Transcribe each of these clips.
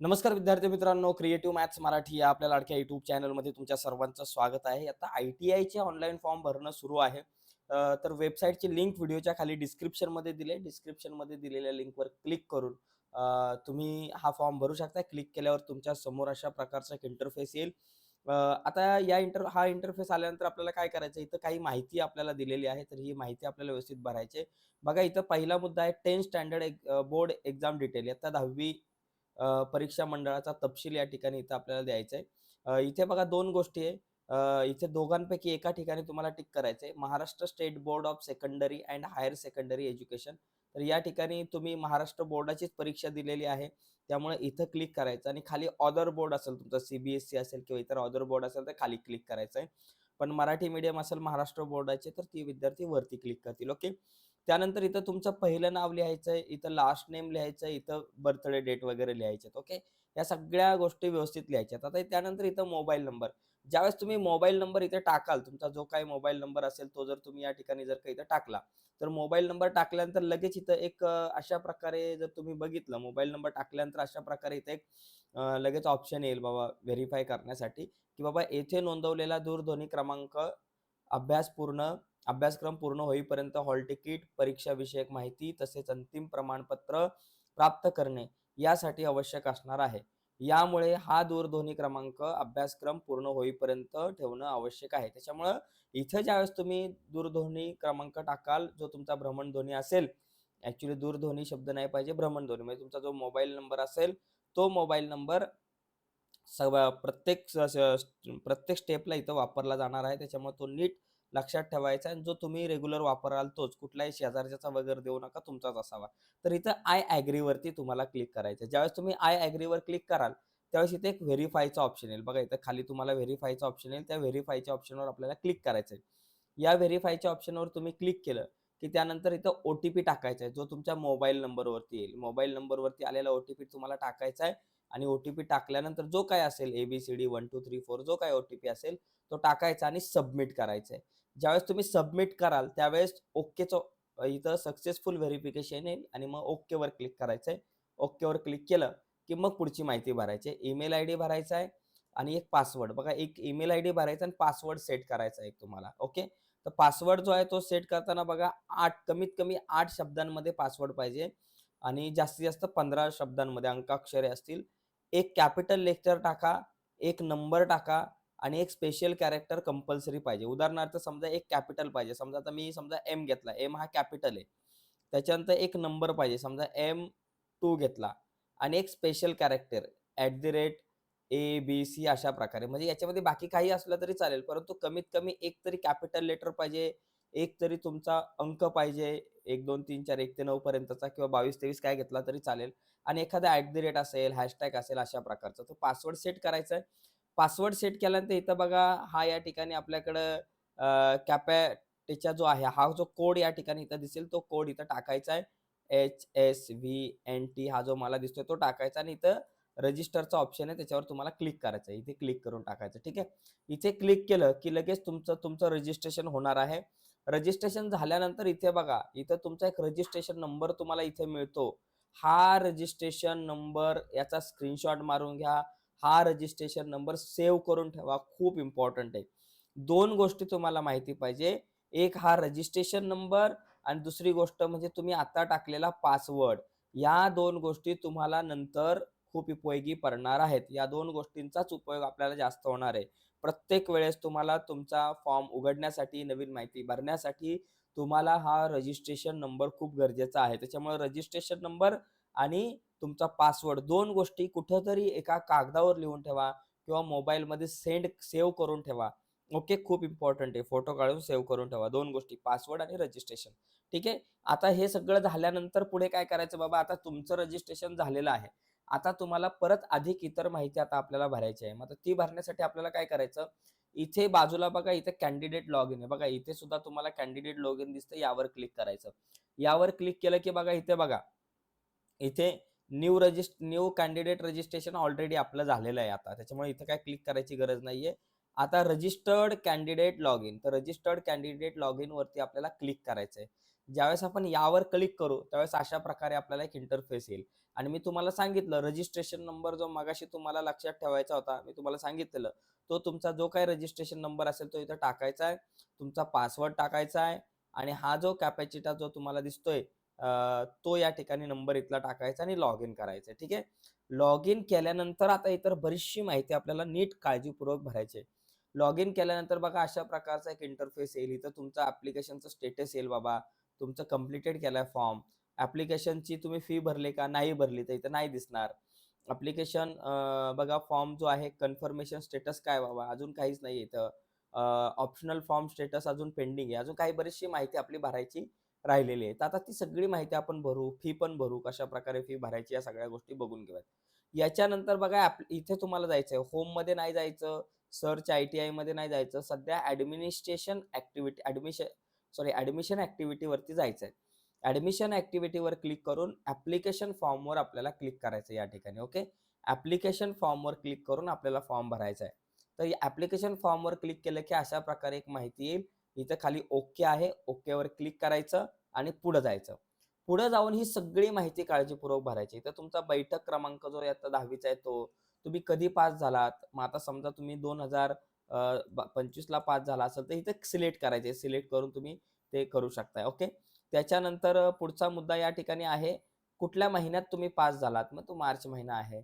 नमस्कार विद्यार्थी मित्रांनो क्रिएटिव्ह मॅथ्स मराठी या आपल्या लाडक्या युट्यूब चॅनलमध्ये तुमच्या सर्वांचं स्वागत आहे. आता आय टी आयचे ऑनलाईन फॉर्म भरणं सुरू आहे. तर वेबसाईटची लिंक व्हिडिओच्या खाली डिस्क्रिप्शनमध्ये दिले. डिस्क्रिप्शनमध्ये दिलेल्या लिंकवर क्लिक करून तुम्ही हा फॉर्म भरू शकता. क्लिक केल्यावर तुमच्यासमोर अशा प्रकारचा एक इंटरफेस येईल. आता या इंटर हा इंटरफेस आल्यानंतर आपल्याला काय करायचं? इथं काही माहिती आपल्याला दिलेली आहे तर ही माहिती आपल्याला व्यवस्थित भरायची बघा इथं पहिला मुद्दा आहे ten standard board exam detail आता दहावी परीक्षा मंडळाचा तपशील या ठिकाणी इथं आपल्याला द्यायचा आहे इथे बघा दोन गोष्टी आहे. इथे दोघांपैकी एका ठिकाणी तुम्हाला टिक करायचं आहे Maharashtra state board of secondary and higher secondary education. तर या ठिकाणी तुम्ही महाराष्ट्र बोर्डाचीच परीक्षा दिलेली आहे. त्यामुळे इथं क्लिक करायचं आणि खाली ऑदर बोर्ड असेल तुमचा सीबीएसई असेल किंवा इतर ऑदर बोर्ड असेल तर खाली क्लिक करायचं आहे पण मराठी मीडियम असेल महाराष्ट्र बोर्डाचे तर ती विद्यार्थी वरती क्लिक करतील ओके? त्यानंतर इथं तुमचं पहिलं नाव लिहायचं आहे इथं लास्ट नेम लिहायचं आहे इथं बर्थडे डेट वगैरे लिहायचे ओके या सगळ्या गोष्टी व्यवस्थित लिहायच्यात. आता त्यानंतर इथं मोबाईल नंबर ज्यावेळेस तुम्ही मोबाईल नंबर इथे टाकाल तुमचा जो काही मोबाईल नंबर असेल तो जर तुम्ही या ठिकाणी जर का इथं टाकला तर मोबाईल नंबर टाकल्यानंतर लगेच इथं एक अशा प्रकारे जर तुम्ही बघितलं मोबाईल नंबर टाकल्यानंतर अशा प्रकारे इथे एक लगेच ऑप्शन येईल बाबा व्हेरीफाय करण्यासाठी की बाबा येथे नोंदवलेला दूरध्वनी क्रमांक अभ्यासपूर्ण अभ्यासक्रम पूर्ण होईपर्यंत हॉल तिकीट परीक्षा विषयक माहिती तसेच अंतिम प्रमाणपत्र प्राप्त करणे यासाठी आवश्यक असणार आहे. यामुळे हा दूरध्वनी क्रमांक अभ्यासक्रम पूर्ण होईपर्यंत ठेवणं आवश्यक आहे. त्याच्यामुळं इथं ज्यावेळेस तुम्ही दूरध्वनी क्रमांक टाकाल जो तुमचा भ्रमणध्वनी असेल ॲक्च्युली दूरध्वनी शब्द नाही पाहिजे भ्रमणध्वनी. म्हणजे तुमचा जो मोबाईल नंबर असेल तो मोबाईल नंबर सगळ्या प्रत्येक प्रत्येक स्टेपला इथं वापरला जाणार आहे. त्याच्यामुळे तो नीट लक्षात ठेवायचा आणि जो तुम्ही रेग्युलर वापराल तोच. कुठलाही शेजारच्याचा वगैरे देऊ नका तुमचाच असावा. तर इथं आय ॲग्रीवरती तुम्हाला क्लिक करायचं ज्यावेळेस तुम्ही आय ॲग्रीवर क्लिक कराल त्यावेळेस इथे एक व्हेरीफायचा ऑप्शन येईल. बघा इथं खाली तुम्हाला व्हेरीफायचा ऑप्शन येईल. त्या व्हेरीफायच्या ऑप्शनवर आपल्याला क्लिक करायचं आहे या व्हेरीफायच्या ऑप्शनवर तुम्ही क्लिक केलं की त्यानंतर इथं ओ टी पी टाकायचा आहे जो तुमच्या मोबाईल नंबरवरती येईल. मोबाईल नंबरवरती आलेला ओ टी पी तुम्हाला टाकायचा आहे आणि ओ टी पी टाकल्यानंतर जो काय असेल A B C D one two three four जो काय ओ टी पी असेल तो टाकायचा आणि सबमिट करायचा आहे ज्यावेळेस तुम्ही सबमिट कराल त्यावेळेस ओकेचं इथं सक्सेसफुल व्हेरिफिकेशन येईल आणि मग ओकेवर क्लिक करायचं आहे ओकेवर क्लिक केलं की मग पुढची माहिती भरायची आहे. ईमेल आय डी भरायचा आहे आणि एक पासवर्ड बघा एक ईमेल आय डी भरायचा आणि पासवर्ड सेट करायचा आहे एक तुम्हाला. ओके तर पासवर्ड जो आहे तो सेट करताना बघा आठ कमीत कमी आठ शब्दांमध्ये पासवर्ड पाहिजे आणि जास्तीत जास्त पंधरा शब्दांमध्ये अंकाक्षरे असतील. एक कॅपिटल लेक्चर टाका एक नंबर टाका आणि एक स्पेशल कॅरेक्टर कंपल्सरी पाहिजे. उदाहरणार्थ समजा एक कॅपिटल पाहिजे. समजा आता मी समजा एम घेतला. एम हा कॅपिटल आहे. त्याच्यानंतर एक नंबर पाहिजे. समजा एम टू घेतला. आणि एक special character at the rate A B C अशा प्रकारे. म्हणजे याच्यामध्ये बाकी काही असलं तरी चालेल. परंतु कमीत कमी एक तरी कॅपिटल लेटर पाहिजे. एक तरी तुमचा अंक पाहिजे. एक दोन तीन चार एक ते नऊ पर्यंतचा किंवा बावीस तेवीस काय घेतला तरी चालेल. आणि एखादा ॲट द रेट असेल हॅशटॅग असेल अशा प्रकारचा. तो पासवर्ड सेट करायचा आहे. पासवर्ड सेट केल्यानंतर इथं बघा हा या ठिकाणी आपल्याकडं कॅपॅटेचा जो आहे हा जो कोड या ठिकाणी इथं दिसेल तो कोड इथं टाकायचा आहे. H S V N T हा जो मला दिसतोय तो टाकायचा आणि इथं रजिस्टरचा ऑप्शन आहे त्याच्यावर तुम्हाला क्लिक करायचं आहे. इथे क्लिक करून टाकायचं ठीक आहे? इथे क्लिक केलं की लगेच तुमचं तुमचं रजिस्ट्रेशन होणार आहे. रजिस्ट्रेशन झाल्यानंतर इथे बघा इथं तुमचा एक रजिस्ट्रेशन नंबर तुम्हाला इथे मिळतो. हा रजिस्ट्रेशन नंबर याचा स्क्रीनशॉट मारून घ्या. हा रजिस्ट्रेशन नंबर सेव्ह करून ठेवा. खूप इम्पॉर्टंट आहे. दोन गोष्टी तुम्हाला माहिती पाहिजे. एक हा रजिस्ट्रेशन नंबर आणि दुसरी गोष्ट म्हणजे तुम्ही आता टाकलेला पासवर्ड या दोन गोष्टी तुम्हाला नंतर खूप उपयोगी पडणार आहेत. या दोन गोष्टींचाच उपयोग आपल्याला जास्त होणार आहे. प्रत्येक वेळेस तुम्हाला तुमचा फॉर्म उघडण्यासाठी नवीन माहिती भरण्यासाठी तुम्हाला हा रजिस्ट्रेशन नंबर खूप गरजेचा आहे. त्याच्यामुळे रजिस्ट्रेशन नंबर आणि तुमचा पासवर्ड दोन गोष्टी कुठंतरी एका कागदावर लिहून ठेवा किंवा मोबाईलमध्ये सेंड सेव्ह करून ठेवा. ओके खूप इम्पॉर्टंट आहे. फोटो काढून सेव्ह करून ठेवा. दोन गोष्टी. पासवर्ड आणि रजिस्ट्रेशन ठीक आहे? आता हे सगळं झाल्यानंतर पुढे काय करायचं बाबा? आता तुमचं रजिस्ट्रेशन झालेलं आहे. आता तुम्हाला परत अधिक इतर माहिती आता आपल्याला भरायची आहे. मग आता ती भरण्यासाठी आपल्याला काय करायचं? इथे बाजूला बघा इथे कॅन्डिडेट लॉग इन आहे. बघा इथे सुद्धा तुम्हाला कॅन्डिडेट लॉग इन दिसतं यावर क्लिक करायचं. यावर क्लिक केलं की बघा इथे बघा. इथे new resist new candidate registration already आपलं झालेलं आहे आता. त्याच्यामुळे इथं काय क्लिक करायची गरज नाहीये. आता रजिस्टर्ड कॅन्डिडेट लॉग इन तर रजिस्टर्ड कॅन्डिडेट लॉग इन वरती आपल्याला क्लिक करायचं आहे. ज्यावेळेस आपण यावर क्लिक करू त्यावेळेस अशा प्रकारे आपल्याला एक इंटरफेस येईल. आणि मी तुम्हाला सांगितलं रजिस्ट्रेशन नंबर जो मगाशी तुम्हाला लक्षात ठेवायचा होता मी तुम्हाला सांगितलेलं तो तुमचा जो काही रजिस्ट्रेशन नंबर असेल तो इथं टाकायचा आहे. तुमचा पासवर्ड टाकायचा आहे. आणि हा जो कॅपॅचिटा जो तुम्हाला दिसतोय तो या ठिकाणी नंबर इथला टाकायचा आणि लॉग इन करायचा ठीक आहे? लॉग इन केल्यानंतर आता इतर बरीचशी माहिती आपल्याला नीट काळजीपूर्वक भरायची लॉग इन केल्यानंतर बघा अशा प्रकारचा एक इंटरफेस येईल. इथं तुमचा ऍप्लिकेशनचं स्टेटस येईल बाबा. तुमचं कम्प्लिटेड केलाय फॉर्म ऍप्लिकेशनची तुम्ही फी भरली का? नाही भरली तर इथं नाही दिसणार. ऍप्लिकेशन बघा फॉर्म जो आहे कन्फर्मेशन स्टेटस काय बाबा? अजून काहीच नाही इथं. ऑप्शनल फॉर्म स्टेटस अजून पेंडिंग आहे. अजून काही बरीचशी माहिती आपली भरायची राहिलेली आहे तर आता ती सगळी माहिती आपण भरू फी पण भरू कशा प्रकारे फी भरायची या सगळ्या गोष्टी बघून घेऊयात. याच्यानंतर बघा इथे तुम्हाला जायचंय. आहे होममध्ये नाही जायचं सर्च आय टी आयमध्ये नाही जायचं सध्या administration activity admission sorry admission ॲक्टिव्हिटीवरती जायचं आहे ऍडमिशन ॲक्टिव्हिटीवर क्लिक करून ॲप्लिकेशन फॉर्मवर आपल्याला क्लिक करायचं या ठिकाणी ओके ॲप्लिकेशन फॉर्मवर क्लिक करून आपल्याला फॉर्म भरायचा आहे तर ॲप्लिकेशन फॉर्मवर क्लिक केलं की अशा प्रकारे एक माहिती येईल. इथं खाली ओके आहे. ओकेवर क्लिक करायचं आणि पुढे जायचं. पुढे जाऊन ही सगळी माहिती काळजीपूर्वक भरायची. तर तुमचा बैठक क्रमांक जो आता दहावीचा आहे तो तुम्ही कधी पास झालात? मग आता समजा तुम्ही दोन हजार पंचवीसला पास झाला असेल तर इथे सिलेक्ट करायचे. सिलेक्ट करून तुम्ही ते करू शकताय. ओके? त्याच्यानंतर पुढचा मुद्दा या ठिकाणी आहे. कुठल्या महिन्यात तुम्ही पास झालात? मग तो मार्च महिना आहे.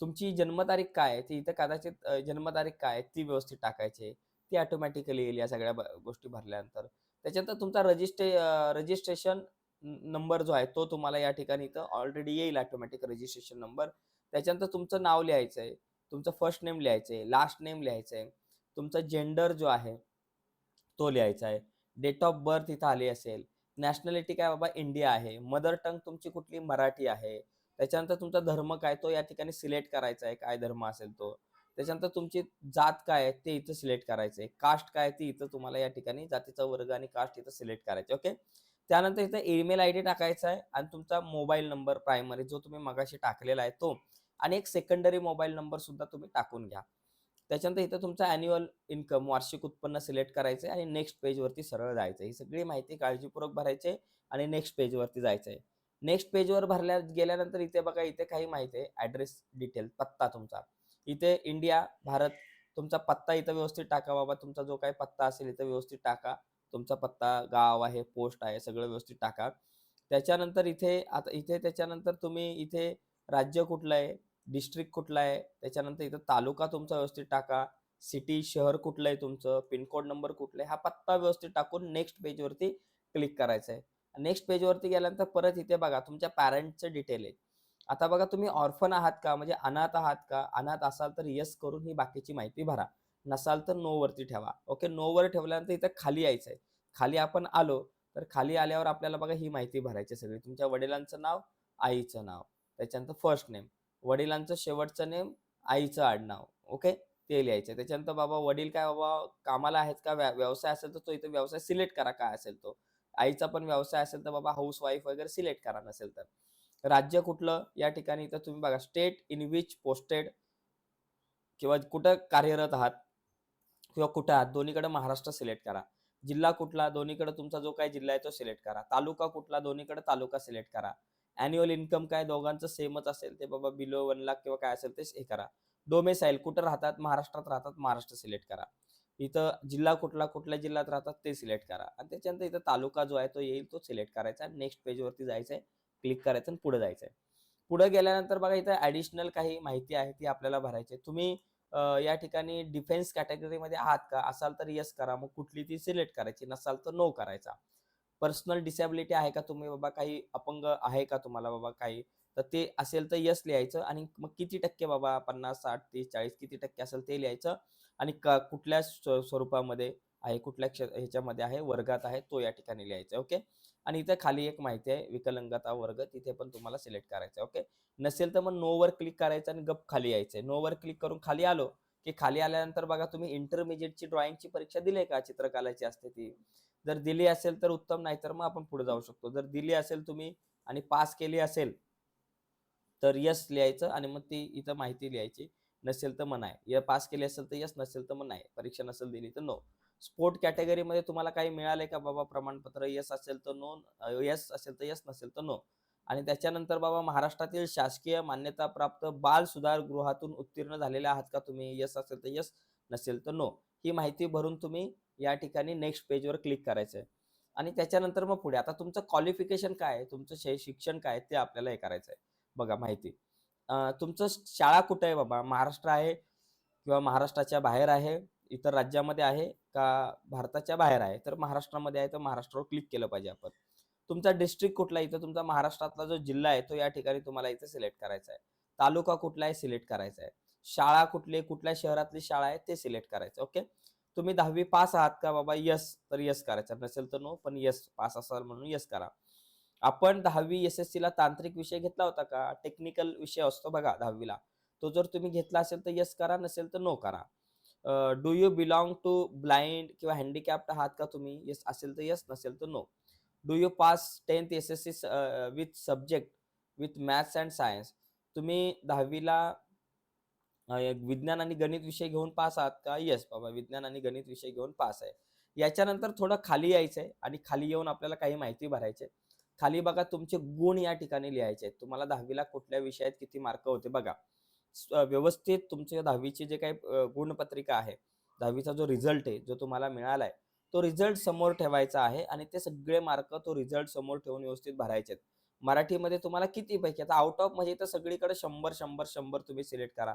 तुमची जन्मतारीख काय आहे? ती इथं कदाचित जन्मतारीख काय आहे? ती व्यवस्थित टाकायची ती ऑटोमॅटिकली येईल या सगळ्या गोष्टी भरल्यानंतर. त्याच्यानंतर तुमचा रजिस्ट्रे रजिस्ट्रेशन नंबर जो आहे तो तुम्हाला या ठिकाणी इथं ऑलरेडी येईल ऑटोमॅटिक रजिस्ट्रेशन नंबर. त्याच्यानंतर तुमचं नाव लिहायचं आहे तुमचं फर्स्ट नेम लिहायचं आहे लास्ट नेम लिहायचं आहे तुमचा जेंडर जो आहे तो लिहायचा आहे. डेट ऑफ बर्थ इथं आली असेल नॅशनॅलिटी काय बाबा इंडिया आहे मदर टंग तुमची कुठली मराठी आहे त्याच्यानंतर तुमचा धर्म काय तो या ठिकाणी सिलेक्ट करायचा आहे काय धर्म असेल तो. त्याच्यानंतर तुमची जात काय आहे ते इथं सिलेक्ट करायचं आहे कास्ट काय ती इथं तुम्हाला या ठिकाणी जातीचा वर्ग आणि कास्ट इथं सिलेक्ट करायचे ओके? त्यानंतर इथं ईमेल आय डी टाकायचा आहे आणि तुमचा मोबाईल नंबर प्रायमरी जो तुम्ही मगाशी टाकलेला आहे तो आणि एक सेकंडरी मोबाईल नंबर सुद्धा तुम्ही टाकून घ्या. त्याच्यानंतर इथं तुमचा अॅन्युअल इन्कम वार्षिक उत्पन्न सिलेक्ट करायचं आहे आणि नेक्स्ट पेजवरती सरळ जायचं ही सगळी माहिती काळजीपूर्वक भरायची आहे आणि नेक्स्ट पेजवरती जायचं आहे नेक्स्ट पेजवर भरल्या गेल्यानंतर इथे बघा इथे काही माहिती आहे. ॲड्रेस डिटेल पत्ता तुमचा. इथे इंडिया भारत तुमचा पत्ता इथं व्यवस्थित टाका बाबा. तुमचा जो काही पत्ता असेल इथं व्यवस्थित टाका. तुमचा पत्ता गाव आहे पोस्ट आहे सगळं व्यवस्थित टाका. त्याच्यानंतर इथे आता इथे त्याच्यानंतर तुम्ही इथे राज्य कुठलं आहे? डिस्ट्रिक्ट कुठला आहे? त्याच्यानंतर इथं तालुका तुमचा व्यवस्थित टाका. सिटी शहर कुठलं आहे तुमचं? पिनकोड नंबर कुठला आहे? हा पत्ता व्यवस्थित टाकून नेक्स्ट पेजवरती क्लिक करायचं आहे. नेक्स्ट पेजवरती गेल्यानंतर परत इथे बघा तुमच्या पॅरेंटचे डिटेल आहे. आता बघा तुम्ही ऑर्फन आहात का? म्हणजे अनाथ आहात का? अनाथ असाल तर येस करून ही बाकीची माहिती भरा. नसाल तर नो वरती ठेवा. ओके नो वर ठेवल्यानंतर इथं खाली यायचं आहे खाली आपण आलो तर खाली आल्यावर आपल्याला बघा ही माहिती भरायची सगळी. तुमच्या वडिलांचं नाव आईचं नाव. त्याच्यानंतर फर्स्ट नेम वडिलांचं शेवटचं नेम आईचं आडनाव. ओके ते लिहायचं त्याच्यानंतर बाबा वडील काय बाबा कामाला आहेत का? व्या- व्यवसाय असेल तर तो इथे व्यवसाय सिलेक्ट करा. काय असेल तो? आईचा पण व्यवसाय असेल तर बाबा हाऊस वाईफ वगैरे सिलेक्ट करा नसेल तर. राज्य कुठलं या ठिकाणी? इथं तुम्ही बघा स्टेट इन विच पोस्टेड किंवा कुठं कार्यरत आहात किंवा कुठं आहात दोन्हीकडे महाराष्ट्र सिलेक्ट करा. जिल्हा कुठला दोन्हीकडे तुमचा जो काही जिल्हा आहे तो सिलेक्ट करा. तालुका कुठला दोन्हीकडे तालुका सिलेक्ट करा. अॅन्युअल इन्कम काय दोघांचं सेमच असेल ते बाबा बिलो वन लाख किंवा काय असेल ते हे करा. डोमेसाईल कुठं राहतात महाराष्ट्रात राहतात महाराष्ट्र सिलेक्ट करा. इथं जिल्हा कुठला कुठल्या जिल्ह्यात राहतात ते सिलेक्ट करा. आणि त्याच्यानंतर इथं तालुका जो आहे तो येईल तो सिलेक्ट करायचा. नेक्स्ट पेजवरती जायचं आहे क्लिक करायचं आणि पुढे जायचं आहे पुढे गेल्यानंतर बघा इथं ॲडिशनल काही माहिती आहे ती आपल्याला भरायची तुम्ही या ठिकाणी डिफेन्स कॅटेगरीमध्ये आहात का? असाल तर येस करा. मग कुठली ती सिलेक्ट करायची? नसाल तर नो करायचा. पर्सनल डिसॅबिलिटी आहे का तुम्ही बाबा? काही अपंग आहे का तुम्हाला बाबा काही? तर ते असेल तर यस लिहायचं आणि मग किती टक्के बाबा? पन्नास साठ तीस चाळीस किती टक्के असेल ते लिहायचं आणि क- कुठल्या स्वरूपामध्ये आहे? कुठल्या क्ष ह्याच्यामध्ये आहे? वर्गात आहे? तो या ठिकाणी लिहायचा. ओके? आणि इथं खाली एक माहिती आहे विकलांगता वर्ग तिथे पण तुम्हाला सिलेक्ट करायचं ओके? नसेल तर मग नोवर क्लिक करायचं आणि गप खाली यायचंय नोवर क्लिक करून खाली आलो की खाली आल्यानंतर बघा तुम्ही इंटरमिजिएटची ड्रॉइंगची परीक्षा दिली का? चित्रकलाची असते ती. जर दिली असेल तर उत्तम नाही तर मग आपण पुढे जाऊ शकतो. जर दिली असेल तुम्ही आणि पास केली असेल तर यस लिहायचं आणि मग ती इथं माहिती लिहायची. नसेल तर मग नाही. पास केली असेल तर यस नसेल तर मग नाही. परीक्षा नसेल दिली तर नो स्पोर्ट कॅटेगरीमध्ये तुम्हाला काही मिळालंय का बाबा प्रमाणपत्र? यस असेल तर नो यस असेल तर यस नसेल तर नो आणि त्याच्यानंतर बाबा महाराष्ट्रातील शासकीय मान्यता प्राप्त बाल सुधार गृहातून उत्तीर्ण झालेले आहात का तुम्ही? यस असेल तर यस नसेल तर नो ही माहिती भरून तुम्ही या ठिकाणी नेक्स्ट पेजवर क्लिक करायचं आहे. आणि त्याच्यानंतर मग पुढे. आता तुमचं क्वालिफिकेशन काय आहे? तुमचं शै शिक्षण काय आहे? ते आपल्याला हे करायचं आहे. बघा माहिती. तुमचं शाळा कुठं आहे बाबा? महाराष्ट्र आहे किंवा महाराष्ट्राच्या बाहेर आहे? इतर राज्यामध्ये आहे का भारताच्या बाहेर आहे? तर महाराष्ट्रामध्ये आहे तर महाराष्ट्रावर क्लिक केलं पाहिजे आपण. तुमचा डिस्ट्रिक्ट कुठला आहे? इथं तुमचा महाराष्ट्रातला जो जिल्हा आहे तो या ठिकाणी तुम्हाला इथं सिलेक्ट करायचा आहे. तालुका कुठला आहे? सिलेक्ट करायचा आहे. शाळा कुठली कुठल्या शहरातली शाळा आहे? ते सिलेक्ट करायचं ओके तुम्ही दहावी पास आहात का बाबा? यस तर यस करायचं. नसेल तर नो पण यस पास असाल म्हणून यस करा. आपण दहावी एस एस सीला तांत्रिक विषय घेतला होता का? टेक्निकल विषय असतो बघा दहावीला. तो जर तुम्ही घेतला असेल तर यस करा नसेल तर नो करा. Do you belong to blind किंवा हँडिकॅप्ट आहात का तुम्ही? येस असेल तर येस नसेल तर no do you pass tenth S S C with subject with maths and science तुम्ही दहावीला विज्ञान आणि गणित विषय घेऊन पास आहात का? येस बाबा विज्ञान आणि गणित विषय घेऊन पास आहे. याच्यानंतर थोडं खाली यायचं आहे आणि खाली येऊन आपल्याला काही माहिती भरायची आहे. खाली बघा तुमचे गुण या ठिकाणी लिहायचे आहेत. तुम्हाला दहावीला कुठल्या विषयात किती मार्क होते बघा. व्यवस्थित तुमचे दहावीचे जे काही गुणपत्रिका आहे दहावीचा जो रिझल्ट आहे जो तुम्हाला मिळाला आहे तो रिझल्ट समोर ठेवायचा आहे आणि ते सगळे मार्क तो रिझल्ट समोर ठेवून व्यवस्थित भरायचे आहेत मराठीमध्ये तुम्हाला किती पैकी आता आउट ऑफ म्हणजे तर सगळीकडे शंभर शंभर शंभर तुम्ही सिलेक्ट करा.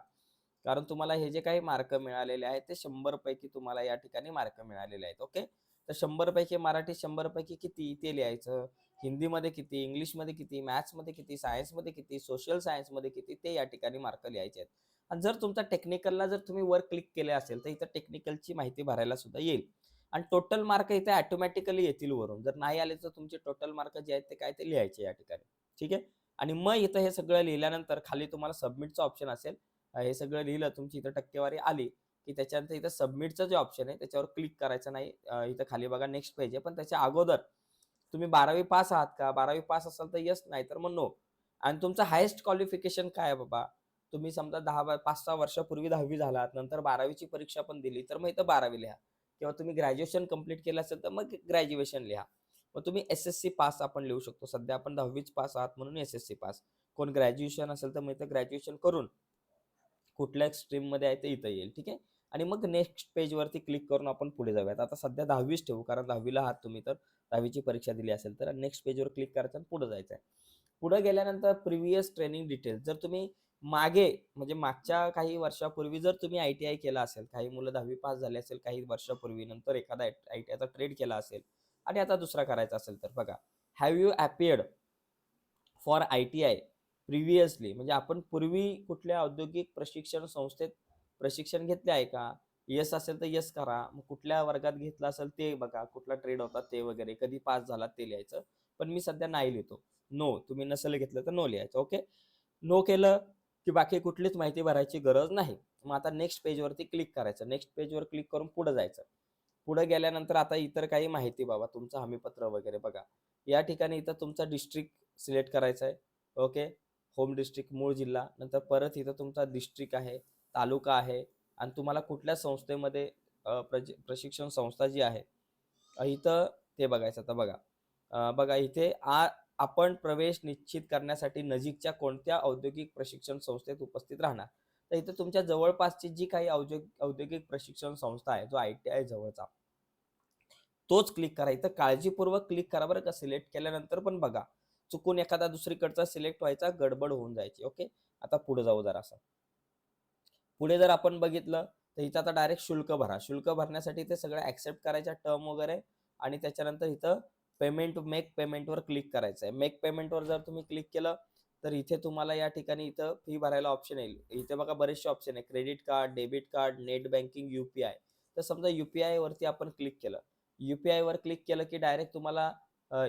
कारण तुम्हाला हे जे काही मार्क मिळालेले आहेत ते शंभर पैकी तुम्हाला या ठिकाणी मार्क मिळालेले आहेत. ओके तर शंभर पैकी मराठी शंभर पैकी किती? ते लिहायचं. हिंदीमध्ये किती इंग्लिशमध्ये किती मॅथ्समध्ये किती सायन्समध्ये किती सोशल सायन्समध्ये किती ते या ठिकाणी मार्क लिहायचे आहेत. आणि जर तुमचा टेक्निकलला जर तुम्ही वर क्लिक केले असेल तर इथं टेक्निकलची माहिती भरायला सुद्धा येईल. आणि टोटल मार्क इथे ऑटोमॅटिकली येतील वरून. जर नाही आले तर तुमचे टोटल मार्क जे आहेत ते काय ते लिहायचे या ठिकाणी. ठीक आहे? आणि मग इथं हे सगळं लिहिल्यानंतर खाली तुम्हाला सबमिटचं ऑप्शन असेल. हे सगळं लिहिलं तुमची इथं टक्केवारी आली की त्याच्यानंतर इथं सबमिटचं जे ऑप्शन आहे त्याच्यावर क्लिक करायचं नाही. इथं खाली बघा नेक्स्ट पेज आहे. पण त्याच्या अगोदर तुम्ही बारावी पास आहात का? बारावी पास असाल तर यस नाही तर मग नो आणि तुमचं हायेस्ट क्वालिफिकेशन काय आहे बाबा? तुम्ही समजा दहा पाच सहा वर्षापूर्वी दहावी झालात नंतर बारावीची परीक्षा पण दिली तर मग इथं बारावी लिहा. किंवा तुम्ही ग्रॅज्युएशन कंप्लीट केलं असेल तर मग ग्रॅज्युएशन लिहा. मग तुम्ही एस एस सी पास आपण लिहू शकतो. सध्या आपण दहावीच पास आहात म्हणून एस एस सी पास कोण ग्रॅज्युएशन असेल तर मग इथं ग्रॅज्युएशन करून कुठल्या स्ट्रीममध्ये आहे ते इथं येईल ठीक आहे? आणि मग नेक्स्ट पेजवरती क्लिक करून आपण पुढे जाऊयात. आता सध्या दहावीच ठेवू कारण दहावीला आहात तुम्ही तर दहावीची परीक्षा दिली असेल तर नेक्स्ट पेजवर क्लिक करायचं आणि पुढे जायचं आहे. पुढे गेल्यानंतर प्रिव्हियस ट्रेनिंग डिटेल्स जर तुम्ही मागे म्हणजे मागच्या काही वर्षापूर्वी जर तुम्ही आय टी आय केला असेल काही मुलं दहावी पास झाले असेल काही वर्षापूर्वी नंतर एखादा आय टी आयचा ट्रेड केला असेल आणि आता दुसरा करायचा असेल तर बघा have you appeared for I T I previously म्हणजे आपण पूर्वी कुठल्या औद्योगिक प्रशिक्षण संस्थेत प्रशिक्षण घेतले आहे का? यस असेल तर यस करा. मग कुठल्या वर्गात घेतलं असेल ते बघा. कुठला ट्रेड होता ते वगैरे. कधी पास झाला ते लिहायचं. पण मी सध्या नाही लिहितो. नो तुम्ही नसेल घेतलं तर नो लिहायचं. ओके नो केलं की बाकी कुठलीच माहिती भरायची गरज नाही. मग आता नेक्स्ट पेजवरती क्लिक करायचं. नेक्स्ट पेजवर क्लिक करून पुढे जायचं. पुढे गेल्यानंतर आता इतर काही माहिती बाबा. तुमचं हमीपत्र वगैरे बघा. या ठिकाणी इथं तुमचा डिस्ट्रिक्ट सिलेक्ट करायचा आहे. ओके होम डिस्ट्रिक्ट मूळ जिल्हा. नंतर परत इथं तुमचा डिस्ट्रिक्ट आहे. तालुका आहे. आणि तुम्हाला कुठल्या संस्थेमध्ये प्रज प्रशिक्षण संस्था जी आहे इथं ते बघायचं. आता बघा बघा इथे आ आपण प्रवेश निश्चित करण्यासाठी नजीकच्या कोणत्या औद्योगिक प्रशिक्षण संस्थेत उपस्थित राहणार? तर इथं तुमच्या जवळपासची जी काही औद्योगिक औद्योगिक प्रशिक्षण संस्था आहे जो आय टी आय जवळचा तोच क्लिक करा. इथं काळजीपूर्वक क्लिक करा बरं का. सिलेक्ट केल्यानंतर पण बघा चुकून एखादा दुसरीकडचा सिलेक्ट व्हायचा गडबड होऊन जायची. ओके? आता पुढे जाऊ जरा असं पुढे जर आपण बघितलं तर इथं आता डायरेक्ट शुल्क भरा. शुल्क भरण्यासाठी ते सगळं ऍक्सेप्ट करायच्या टर्म वगैरे आणि त्याच्यानंतर इथं पेमेंट मेक पेमेंटवर क्लिक करायचं आहे मेक पेमेंटवर जर तुम्ही क्लिक केलं तर इथे तुम्हाला या ठिकाणी इथं फी भरायला ऑप्शन येईल. इथे बघा बरेचसे ऑप्शन आहे. Credit card debit card net banking UPI तर समजा युपीआय वरती आपण क्लिक केलं. युपीआय वर क्लिक केलं की डायरेक्ट तुम्हाला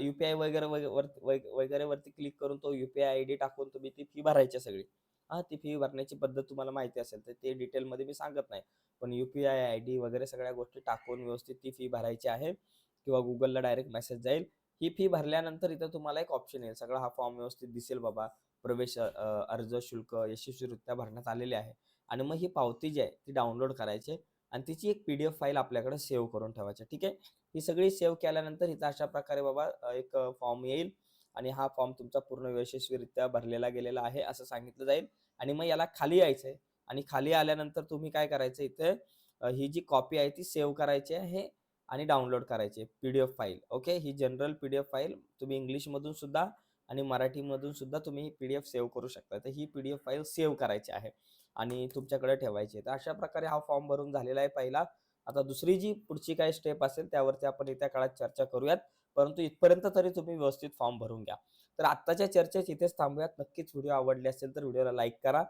युपीआय वगैरे वगैरे वर- वगैरे वरती क्लिक करून तो युपीआय आय डी टाकून तुम्ही ती फी भरायची सगळी. हा ती फी भरण्याची पद्धत तुम्हाला माहिती असेल तर ते डिटेलमध्ये मी सांगत नाही. पण युपीआय आय डी वगैरे सगळ्या गोष्टी टाकून व्यवस्थित ती फी भरायची आहे किंवा गुगलला डायरेक्ट मेसेज जाईल. ही फी भरल्यानंतर इथं तुम्हाला एक ऑप्शन येईल. सगळा हा फॉर्म व्यवस्थित दिसेल बाबा. प्रवेश अर्ज शुल्क यशस्वीरित्या भरण्यात आलेले आहे. आणि मग ही पावती जी आहे ती डाउनलोड करायची आहे. आणि तिची एक पी डी एफ फाईल आपल्याकडे सेव्ह करून ठेवायची. ठीक आहे? ही सगळी सेव्ह केल्यानंतर इथं अशा प्रकारे बाबा एक फॉर्म येईल. आणि हा फॉर्म तुमचा पूर्ण यशस्वीरित्या भरलेला गेलेला आहे असं सांगितलं जाईल. आणि मग याला खाली यायचं आहे आणि खाली आल्यानंतर तुम्ही काय करायचं इथे? ही जी कॉपी आहे ती सेव्ह करायची आहे आणि डाउनलोड करायची P D F file okay ही general P D F file तुम्ही इंग्लिशमधून सुद्धा आणि मराठीमधून सुद्धा तुम्ही ही पी डी एफ सेव्ह करू शकता. तर ही P D F file save करायची आहे. आणि तुमच्याकडे ठेवायची आहे. तर अशा प्रकारे हा फॉर्म भरून झालेला आहे पहिला. आता दुसरी जी पुढची काय स्टेप असेल त्यावरती आपण येत्या काळात चर्चा करूयात. परंतु इथपर्यंत तरी तुम्ही व्यवस्थित फॉर्म भरून घ्या. तर आत्ताच्या चर्चेत इथेच थांबूयात. नक्कीच व्हिडिओ आवडले असेल तर व्हिडिओला लाईक करा.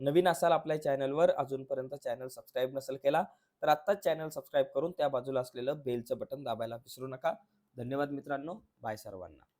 नवीन असाल आपल्या चॅनलवर अजूनपर्यंत चॅनल सबस्क्राईब नसेल केला तर आत्ताच चॅनल सबस्क्राईब करून त्या बाजूला असलेलं बेलचं बटन दाबायला विसरू नका. धन्यवाद मित्रांनो. बाय सर्वांना.